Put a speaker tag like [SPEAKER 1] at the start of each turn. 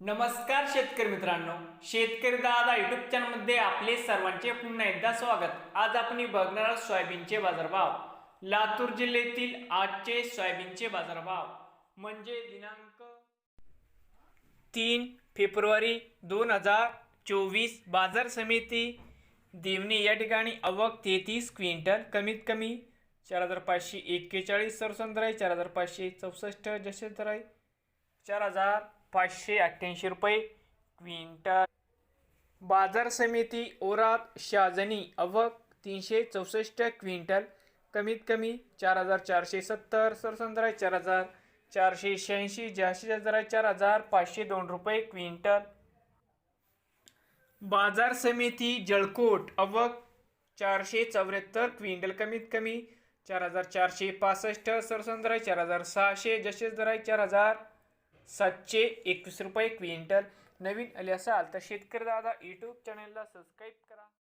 [SPEAKER 1] नमस्कार शेतकरी मित्रांनो शेतकरी दादा युट्यूब चॅनलमध्ये आपले सर्वांचे पुन्हा एकदा स्वागत. आज आपण बघणार आहोत सोयाबीनचे बाजारभाव. लातूर जिल्ह्यातील आजचे सोयाबीनचे बाजारभाव. म्हणजे दिनांक तीन फेब्रुवारी दोन हजार चोवीस बाजार समिती देवणी या ठिकाणी अवक तेहतीस क्विंटल कमीत कमी चार हजार पाचशे एक्केचाळीस सरसंद्राई चार हजार पाचशे चौसष्ट जशेंद्राई चार हजार पाचशे अठ्ठ्याऐंशी रुपये. क्विंटल. बाजार समिती ओरात शाजनी अवक तीनशे चौसष्ट क्विंटल. कमीत कमी चार हजार चारशे सत्तर सरसंद्राई चार हजार चारशे शहाऐंशी जास्तीत जास्त चार हजार पाचशे दोन रुपये क्विंटल. बाजार समिती जळकोट अवक चारशे चौऱ्याहत्तर क्विंटल. कमीत कमी चार हजार चारशे पासष्ट सरसंद्राई चार हजार सहाशे जसेच दराई चार हजार सातशे एकवीस रुपये क्विंटल. नवीन आले असाल तर शेतकरी दादा यूट्यूब चॅनलला सबस्क्राईब करा.